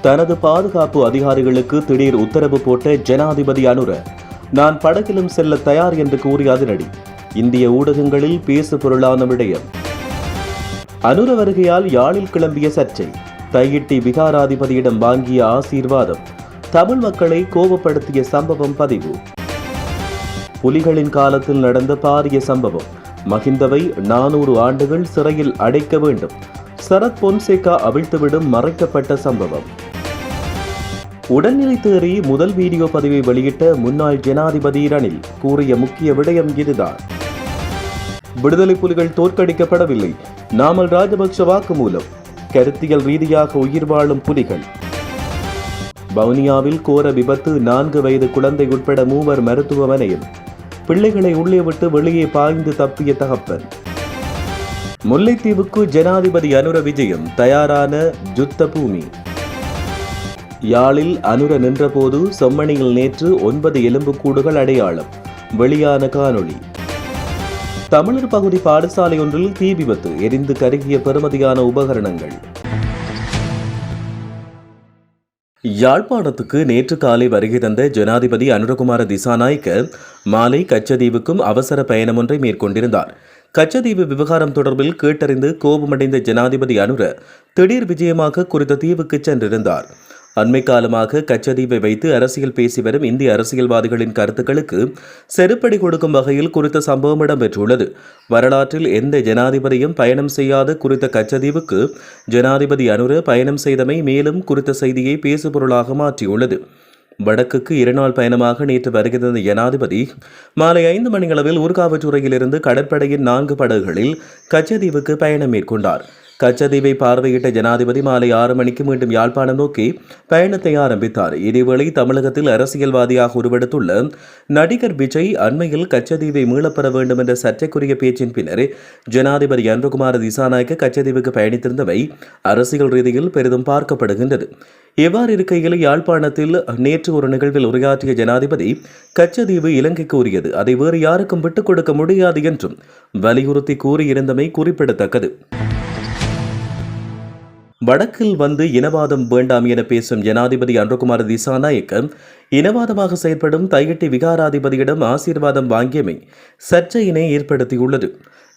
தனது பாதுகாப்பு அதிகாரிகளுக்கு திடீர் உத்தரவு போட்ட ஜனாதிபதி அனுர நான் படகிலும் செல்ல தயார் என்று கூறிய அதிரடி. இந்திய ஊடகங்களில் பேசு பொருளான விடயம். அனுர வருகையால் யாழில் கிளம்பிய சர்ச்சை. தையிட்டி விகாராதிபதியிடம் வாங்கிய ஆசீர்வாதம். தமிழ் மக்களை கோபப்படுத்திய சம்பவம் பதிவு. புலிகளின் காலத்தில் நடந்த பாரிய சம்பவம். மகிந்தவை நானூறு ஆண்டுகள் சிறையில் அடைக்க வேண்டும். சரத் பொன்சேகா அவிழ்த்துவிடும் மறைக்கப்பட்ட சம்பவம். உடல்நிலை தேறி முதல் வீடியோ பதிவை வெளியிட்ட முன்னாள் ஜனாதிபதி ரணில் கூறிய முக்கிய விடயம் இதுதான். விடுதலை புலிகள் தோற்கடிக்கப்படவில்லை. நாமல் ராஜபக்ஷ வாக்குமூலம் கருத்தியல் ரீதியாக உயிர் வாழும் புலிகள். வவுனியாவில் கோர விபத்து நான்கு வயது குழந்தை உட்பட மூவர் மருத்துவமனையில் பிள்ளைகளை உள்ளே விட்டு வெளியே பாய்ந்து தப்பிய தகப்பன். முல்லைத்தீவுக்கு ஜனாதிபதி அனுர விஜயம் தயாரான யுத்த பூமி யாழில் அனுர நின்றபோது செம்மணியில் நேற்று ஒன்பது எலும்புக்கூடுகள் அடையாளம். வெளியான காணொளி. தமிழர் பகுதி பாடசாலை ஒன்றில் தீ விபத்து எரிந்து கருகிய பெறுமதியான உபகரணங்கள். யாழ்ப்பாணத்துக்கு நேற்று காலை வருகை தந்த ஜனாதிபதி அனுரகுமார திசாநாயக்க மாலை கச்சதீவுக்கும் அவசர பயணம் ஒன்றை மேற்கொண்டிருந்தார். கச்சதீவு விவகாரம் தொடர்பில் கேட்டறிந்து கோபமடைந்த ஜனாதிபதி அனுர திடீர் விஜயமாக குறித்த தீவுக்கு சென்றிருந்தார். அண்மை காலமாக கச்சதீவை வைத்து அரசியல் பேசி வரும் இந்திய அரசியல்வாதிகளின் கருத்துக்களுக்கு செருப்படி கொடுக்கும் வகையில் குறித்த சம்பவம் இடம்பெற்றுள்ளது. வரலாற்றில் எந்த ஜனாதிபதியும் பயணம் செய்யாத குறித்த கச்சதீவுக்கு ஜனாதிபதி அனுர பயணம் செய்தமை மேலும் குறித்த செய்தியை பேசுபொருளாக மாற்றியுள்ளது. வடக்குக்கு இருநாள் பயணமாக நேற்று வருகிறது ஜனாதிபதி மாலை ஐந்து மணியளவில் ஊர்காவற்றுறையிலிருந்து கடற்படையின் நான்கு படகுகளில் கச்சதீவுக்கு பயணம் மேற்கொண்டார். கச்சதீவை பார்வையிட்ட ஜனாதிபதி மாலை ஆறு மணிக்கு மீண்டும் யாழ்ப்பாணம் நோக்கி பயணத்தை ஆரம்பித்தார். இதேவேளை தமிழகத்தில் அரசியல்வாதியாக உருவெடுத்துள்ள நடிகர் விஜய் அண்மையில் கச்சதீவை மீளப்பெற வேண்டும் என்ற சர்ச்சைக்குரிய பேச்சின் பின்னர் ஜனாதிபதி அன்புகுமார் திசாநாயக்க கச்சதீவுக்கு பயணித்திருந்தவை அரசியல் ரீதியில் பெரிதும் பார்க்கப்படுகின்றது. இவ்வாறு இருக்கையில் யாழ்ப்பாணத்தில் நேற்று ஒரு நிகழ்வில் உரையாற்றிய ஜனாதிபதி கச்சதீவு இலங்கைக்கு உரியது அதை வேறு யாருக்கும் விட்டுக் கொடுக்க முடியாது என்றும் வலியுறுத்தி கூறியிருந்தமை குறிப்பிடத்தக்கது. வடக்கில் வந்து இனவாதம் வேண்டாம் என பேசும் ஜனாதிபதி அன்றுகுமார் திசாநாயக்க இனவாதமாக செயல்படும் தையட்டி விகாராதிபதியிடம் ஆசீர்வாதம் வாங்கியமை சர்ச்சையினை ஏற்படுத்தியுள்ளது.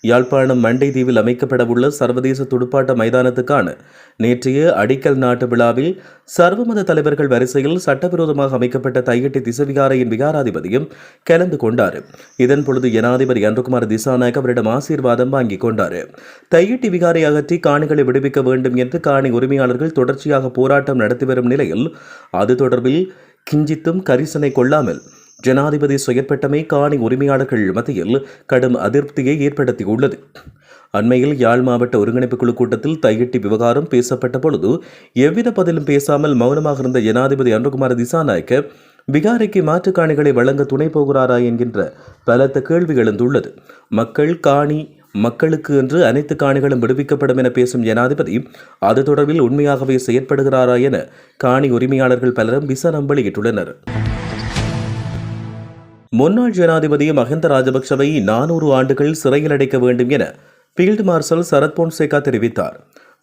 யாழ்ப்பாணம் மண்டை தீவில் அமைக்கப்படவுள்ள சர்வதேச துடுப்பாட்ட மைதானத்துக்கான நேற்றைய அடிக்கல் நாட்டு விழாவில் சர்வமத தலைவர்கள் வரிசையில் சட்டவிரோதமாக அமைக்கப்பட்ட தையட்டி திசவிகாரையின் விகாராதிபதியும் கலந்து கொண்டார். இதன் பொழுது ஜனாதிபதி அன்றுகுமார் திசாநாயக் அவரிடம் ஆசீர்வாதம் வாங்கிக் கொண்டார். தையட்டி விகாரை அகற்றி காணிகளை விடுவிக்க வேண்டும் என்று காணி உரிமையாளர்கள் தொடர்ச்சியாக போராட்டம் நடத்தி வரும் நிலையில் அது தொடர்பில் கிஞ்சித்தும் கரிசனை கொள்ளாமல் ஜனாதிபதி செயற்பட்டமை காணி உரிமையாளர்கள் மத்தியில் கடும் அதிருப்தியை ஏற்படுத்தியுள்ளது. அண்மையில் யாழ் மாவட்ட ஒருங்கிணைப்பு குழு கூட்டத்தில் தையிட்டி விவகாரம் பேசப்பட்ட பொழுது எவ்வித பதிலும் பேசாமல் மௌனமாக இருந்த ஜனாதிபதி அன்புகுமார் திசாநாயக்க விகாரிக்கு மாற்றுக் காணிகளை வழங்க துணை போகிறாரா? என்கின்ற பலத்த கேள்வி எழுந்துள்ளது. மக்கள் காணி மக்களுக்கு என்று அனைத்து காணிகளும் விடுவிக்கப்படும் என பேசும் ஜனாதிபதி அது தொடர்பில் உண்மையாகவே செயற்படுகிறாரா என காணி உரிமையாளர்கள் பலரும் விசனம் வெளியிட்டுள்ளனர். முன்னாள் ஜனாதிபதி மஹிந்த ராஜபக்சவை நானூறு ஆண்டுகள் சிறையில் அடைக்க வேண்டும் என ஃபீல்டு மார்ஷல் சரத் பொன்சேகா தெரிவித்தார்.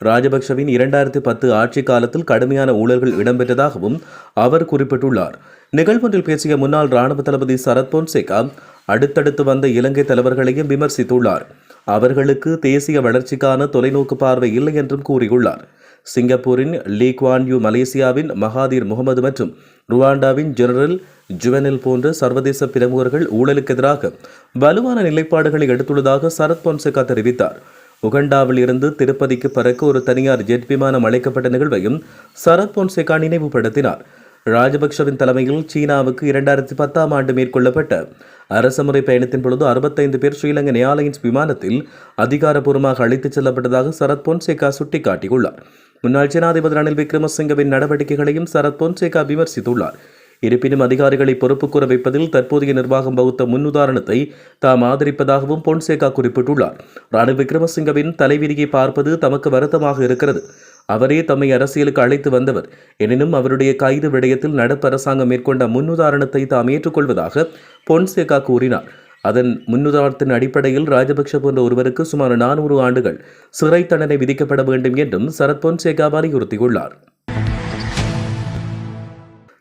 ராஜபக்சவின் இரண்டாயிரத்தி பத்து ஆட்சி காலத்தில் கடுமையான ஊழல்கள் இடம்பெற்றதாகவும் அவர் குறிப்பிட்டுள்ளார். நிகழ்வொன்றில் பேசிய முன்னாள் ராணுவ தளபதி சரத் பொன்சேகா அடுத்தடுத்து வந்த இலங்கை தலைவர்களையும் விமர்சித்துள்ளார். அவர்களுக்கு தேசிய வளர்ச்சிக்கான தொலைநோக்கு பார்வை இல்லை என்றும் கூறியுள்ளார். சிங்கப்பூரின் லீ குவான் யூ மலேசியாவின் மகாதீர் முகமது மற்றும் ருவாண்டாவின் ஜெனரல் ஜுவனில் போன்ற சர்வதேச பிரமுகர்கள் ஊழலுக்கு எதிராக வலுவான நிலைப்பாடுகளை எடுத்துள்ளதாக சரத் பொன்சேகா தெரிவித்தார். உகண்டாவில் இருந்து திருப்பதிக்கு பறக்க ஒரு தனியார் ஜெட் விமானம் அழைக்கப்பட்ட நிகழ்வையும் சரத் பொன்சேகா நினைவுபடுத்தினார். ராஜபக்ஷவின் தலைமையில் சீனாவுக்கு இரண்டாயிரத்தி பத்தாம் ஆண்டு மேற்கொள்ளப்பட்ட அரசுமுறை பயணத்தின் பொழுது அறுபத்தைந்து பேர் ஸ்ரீலங்கன் ஏர்லைன்ஸ் விமானத்தில் அதிகாரப்பூர்வமாக அழைத்துச் செல்லப்பட்டதாக சரத் பொன்சேகா சுட்டிக்காட்டியுள்ளார். முன்னாள் ஜனாதிபதி ரணில் விக்ரமசிங்கவின் நடவடிக்கைகளையும் சரத் பொன்சேகா விமர்சித்துள்ளார். இருப்பினும் அதிகாரிகளை பொறுப்பு கூற வைப்பதில் தற்போதைய நிர்வாகம் வகுத்த முன்னுதாரணத்தை தாம் ஆதரிப்பதாகவும் பொன்சேகா குறிப்பிட்டுள்ளார். ராணு விக்ரமசிங்கவின் தலைவிதியை பார்ப்பது தமக்கு வருத்தமாக இருக்கிறது. அவரே தம்மை அரசியலுக்கு அழைத்து வந்தவர். எனினும் அவருடைய கைது விடயத்தில் நடப்பு அரசாங்கம் மேற்கொண்ட முன்னுதாரணத்தை தாம் ஏற்றுக்கொள்வதாக பொன்சேகா கூறினார். அதன் முன்னுதாரணத்தின் அடிப்படையில் ராஜபக்ஷ போன்ற ஒருவருக்கு சுமார் நானூறு ஆண்டுகள் சிறை தண்டனை விதிக்கப்பட வேண்டும் என்றும் சரத் பொன்சேகா வலியுறுத்தியுள்ளார்.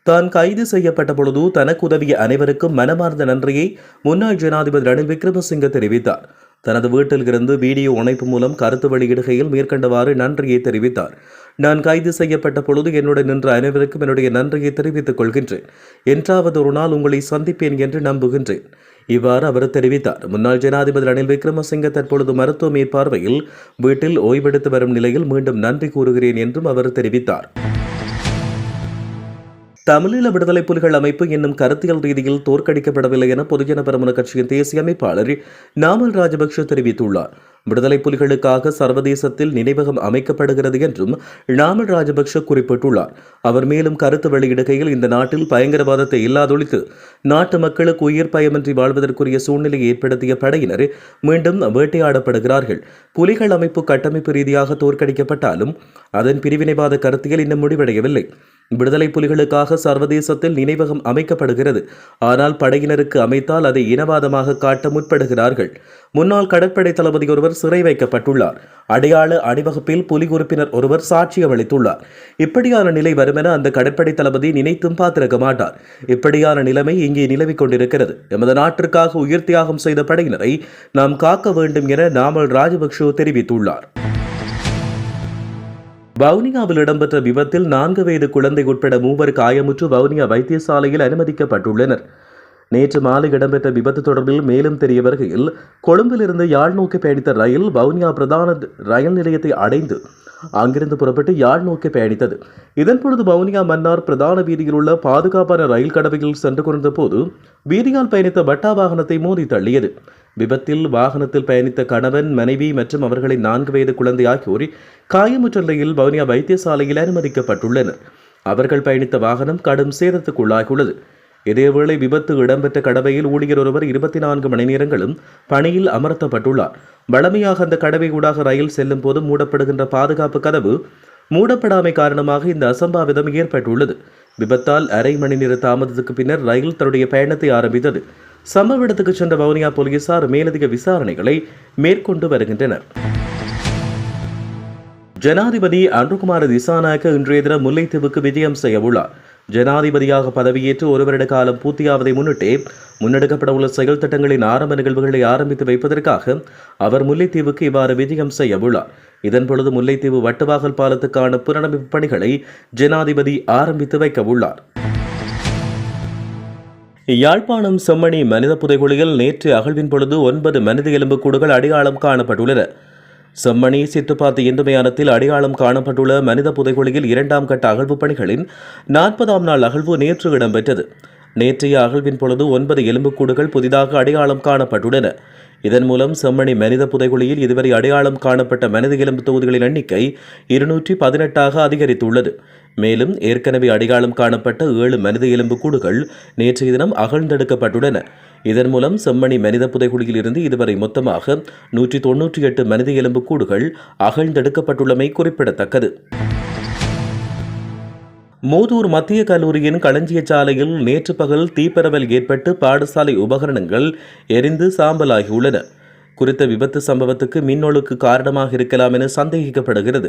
தான் கைது செய்யப்பட்ட பொழுது தனக்கு உதவிய அனைவருக்கும் மனமார்ந்த நன்றியை முன்னாள் ஜனாதிபதி ரணில் விக்ரமசிங்க தெரிவித்தார். தனது வீட்டில் இருந்து வீடியோ இணைப்பு மூலம் கருத்து வெளியிடுகையில் மேற்கண்டவாறு நன்றியை தெரிவித்தார். நான் கைது செய்யப்பட்ட பொழுது என்னுடன் நின்ற அனைவருக்கும் என்னுடைய நன்றியை தெரிவித்துக் கொள்கின்றேன். என்றாவது ஒரு நாள் உங்களை சந்திப்பேன் என்று நம்புகின்றேன். இவ்வாறு அவர் தெரிவித்தார். முன்னாள் ஜனாதிபதி ரணில் விக்ரமசிங்க தற்பொழுது மருத்துவ மேற்பார்வையில் வீட்டில் ஓய்வெடுத்து வரும் நிலையில் மீண்டும் நன்றி கூறுகிறேன் என்றும் அவர் தெரிவித்தார். தமிழீழ விடுதலை புலிகள் அமைப்பு இன்னும் கருத்தியல் ரீதியில் தோற்கடிக்கப்படவில்லை என பொதுஜன பெருமன கட்சியின் தேசிய அமைப்பாளர் நாமல் ராஜபக்ஷ தெரிவித்துள்ளார். விடுதலை புலிகளுக்காக சர்வதேசத்தில் நினைவகம் அமைக்கப்படுகிறது என்றும் நாமல் ராஜபக்ஷ குறிப்பிட்டுள்ளார். அவர் மேலும் கருத்து வெளியிடுகையில் இந்த நாட்டில் பயங்கரவாதத்தை இல்லாதொழித்து நாட்டு மக்களுக்கு உயிர் பயமின்றி வாழ்வதற்குரிய சூழ்நிலையை ஏற்படுத்திய படையினர் மீண்டும் வேட்டையாடப்படுகிறார்கள். புலிகள் அமைப்பு கட்டமைப்பு ரீதியாக தோற்கடிக்கப்பட்டாலும் அதன் பிரிவினைவாத கருத்தியல் இன்னும் முடிவடையவில்லை. விடுதலை புலிகளுக்காக சர்வதேசத்தில் நினைவகம் அமைக்கப்படுகிறது. ஆனால் படையினருக்கு அமைத்தால் அதை இனவாதமாக காட்ட முற்படுகிறார்கள். முன்னாள் கடற்படை தளபதி ஒருவர் சிறை வைக்கப்பட்டுள்ளார். அடையாள அணிவகுப்பில் புலி உறுப்பினர் ஒருவர் சாட்சியம் அளித்துள்ளார். இப்படியான நிலை வருமென அந்த கடற்படை தளபதி நினைத்தும் பார்த்திருக்க மாட்டார். இப்படியான நிலைமை இங்கே நிலவிக் கொண்டிருக்கிறது. எமது நாட்டிற்காக உயிர் தியாகம் செய்த படையினரை நாம் காக்க வேண்டும் என நாமல் ராஜபக்ஷ தெரிவித்துள்ளார். வவுனியாவில் இடம்பெற்ற விபத்தில் நான்கு வயது குழந்தை உட்பட மூவர் காயமுற்று வவுனியா வைத்தியசாலையில் அனுமதிக்கப்பட்டுள்ளனர். நேற்று மாலை இடம்பெற்ற விபத்து தொடர்பில் மேலும் தெரிய வருகையில் கொழும்பிலிருந்து யாழ் நோக்கி பயணித்த ரயில் வவுனியா பிரதான ரயில் நிலையத்தை அடைந்து அங்கிருந்து புறப்பட்டு யாழ் நோக்கி பயணித்தது. இதன் பொழுது வவுனியா மன்னார் பிரதான வீதியில் உள்ள பாதுகாப்பான ரயில் கடவையில் சென்று கொண்டிருந்த போது வீதியால் பயணித்த பட்டா வாகனத்தை மோதி தள்ளியது. விபத்தில் வாகனத்தில் பயணித்த கணவன் மனைவி மற்றும் அவர்களின் நான்கு வயது குழந்தை ஆகியோர் காயமுற்ற நிலையில் வவுனியா வைத்தியசாலையில் அனுமதிக்கப்பட்டுள்ளனர். அவர்கள் பயணித்த வாகனம் கடும் சேதத்துக்குள்ளாகியுள்ளது. இதேவேளை விபத்து இடம்பெற்ற கடவையில் ஊழியர் ஒருவர் இருபத்தி நான்கு மணி நேரங்களும் பணியில் அமர்த்தப்பட்டுள்ளார். வளமையாக அந்த கடவை ஊடாக ரயில் செல்லும் போது மூடப்படுகின்ற பாதுகாப்பு கதவு மூடப்படாமை காரணமாக இந்த அசம்பாவிதம் ஏற்பட்டுள்ளது. விபத்தால் அரை மணி நேர தாமதத்துக்கு பின்னர் ரயில் தன்னுடைய பயணத்தை ஆரம்பித்தது. சம்பவ இடத்துக்கு சென்ற வவுனியா போலீசார் மேலதிக விசாரணைகளை மேற்கொண்டு வருகின்றனர். ஜனாதிபதி அன்ருகுமார திசாநாயக்க இன்றைய தினம் முல்லைத்தீவுக்கு விஜயம் செய்யவுள்ளார் ஜனாதிபதியாக பதவியேற்று ஒரு வருட காலம் பூர்த்தியாவதை முன்னிட்டே முன்னெடுக்கப்பட உள்ள செயல் திட்டங்களின் ஆரம்ப நிகழ்வுகளை ஆரம்பித்து வைப்பதற்காக அவர் முல்லைத்தீவுக்கு இவ்வாறு விஜயம் செய்ய உள்ளார். இதன் பொழுது முல்லைத்தீவு வட்டுவாகல் பாலத்துக்கான புனரமைப்பு பணிகளை ஜனாதிபதி ஆரம்பித்து வைக்க உள்ளார். யாழ்ப்பாணம் செம்மணி மனித புதைகுழியில் நேற்று அகழ்வின் பொழுது ஒன்பது மனித எலும்புக்கூடுகள் அடையாளம் காணப்பட்டுள்ளன. செம்மணி சித்துப்பாத்தி இந்து மயானத்தில் அடையாளம் காணப்பட்டுள்ள மனித புதைகுழியில் இரண்டாம் கட்ட அகழ்வு பணிகளின் நாற்பதாம் நாள் அகழ்வு நேற்று இடம்பெற்றது. நேற்றைய அகழ்வின் பொழுது ஒன்பது எலும்புக்கூடுகள் புதிதாக அடையாளம் காணப்பட்டுள்ளன. இதன் மூலம் செம்மணி மனித புதைகுழியில் இதுவரை அடையாளம் காணப்பட்ட மனித எலும்பு தொகுதிகளின் எண்ணிக்கை இருநூற்றி பதினெட்டாக அதிகரித்துள்ளது. மேலும் ஏற்கனவே அடையாளம் காணப்பட்ட ஏழு மனித எலும்பு கூடுகள் நேற்றைய தினம் அகழ்ந்தெடுக்கப்பட்டுள்ளன. இதன் மூலம் செம்மணி மனித புதைகுழியில் இருந்து இதுவரை மொத்தமாக நூற்றி தொன்னூற்றி எட்டு மனித எலும்பு கூடுகள் அகழ்ந்தெடுக்கப்பட்டுள்ளமை குறிப்பிடத்தக்கது. மூதூர் மத்திய கல்லூரியின் களஞ்சிய சாலையில் நேற்று பகல் தீப்பரவல் ஏற்பட்டு பாடசாலை உபகரணங்கள் எரிந்து சாம்பலாகியுள்ளன. குறித்த விபத்து சம்பவத்துக்கு மின்னொழுக்கு காரணமாக இருக்கலாம் என சந்தேகிக்கப்படுகிறது.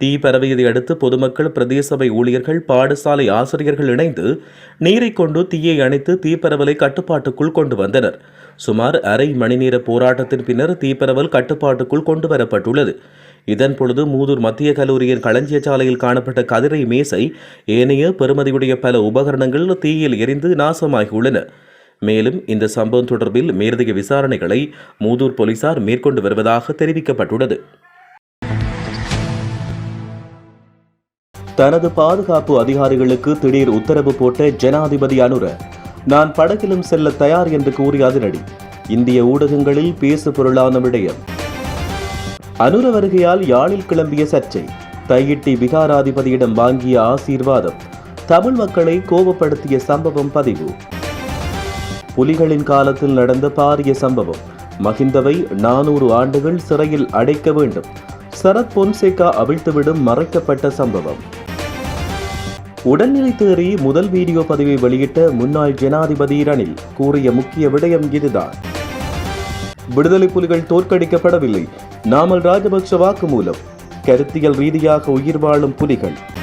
தீ பரவியதை அடுத்து பொதுமக்கள் பிரதேச சபை ஊழியர்கள் பாடசாலை ஆசிரியர்கள் இணைந்து நீரை கொண்டு தீயை அணைத்து தீப்பரவலை கட்டுப்பாட்டுக்குள் கொண்டு வந்தனர். சுமார் அரை மணி நேர போராட்டத்தின் பின்னர் தீப்பரவல் கட்டுப்பாட்டுக்குள் கொண்டு வரப்பட்டுள்ளது. இதன் பொழுது மூதூர் மத்திய கல்லூரியின் களஞ்சிய சாலையில் காணப்பட்ட கதிரை மேசை ஏனைய பெருமதியுடைய பல உபகரணங்கள் தீயில் எரிந்து நாசமாகியுள்ளன. மேலும் இந்த சம்பவம் தொடர்பில் மேலதிக விசாரணைகளை மூதூர் போலீசார் மேற்கொண்டு வருவதாக தெரிவிக்கப்பட்டுள்ளது. தனது பாதுகாப்பு அதிகாரிகளுக்கு திடீர் உத்தரவு போட்ட ஜனாதிபதி அனுர நான் படகிலும் செல்ல தயார் என்று கூறிய அதிரடி. இந்திய ஊடகங்களில் பேசு பொருளான விடயம் அனுர வருகையால் யாழில் கிளம்பிய சர்ச்சை. தையிட்டி விகாராதிபதியிடம் வாங்கிய ஆசீர்வாதம். தமிழ் மக்களை கோபப்படுத்திய சம்பவம் பதிவு. புலிகளின் காலத்தில் நடந்த பாரிய சம்பவம். மகிந்தவை நானூறு ஆண்டுகள் சிறையில் அடைக்க வேண்டும். சரத் பொன்சேகா அவிழ்த்துவிடும் மறைக்கப்பட்ட சம்பவம். உடல்நிலை தேறி முதல் வீடியோ பதிவை வெளியிட்ட முன்னாள் ஜனாதிபதி ரணில் கூறிய முக்கிய விடயம் இதுதான். விடுதலை புலிகள் தோற்கடிக்கப்படவில்லை. நாமல் ராஜபக்ஷ வாக்குமூலம். கருத்தியல் ரீதியாக உயிர் வாழும் புலிகள்.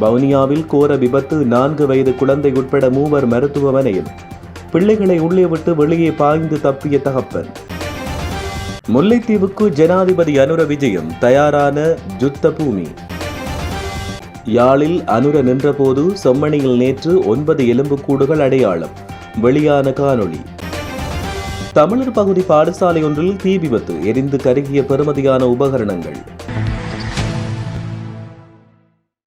வவுனியாவில் கோர விபத்து நான்கு வயது குழந்தை உட்பட மூவர் மருத்துவமனையில் பிள்ளைகளை உள்ளே விட்டு வெளியே பாய்ந்து தப்பிய தகப்பன். முல்லைத்தீவுக்கு ஜனாதிபதி அனுர விஜயம் தயாரான ஜுத்த பூமி. யாழில் அனுர நின்றபோது செம்மணியில் நேற்று ஒன்பது எலும்புக்கூடுகள் அடையாளம் வெளியான காணொளி. தமிழர் பகுதி பாடசாலை ஒன்றில் தீ விபத்து எரிந்து கருகிய பெருமதியான உபகரணங்கள்.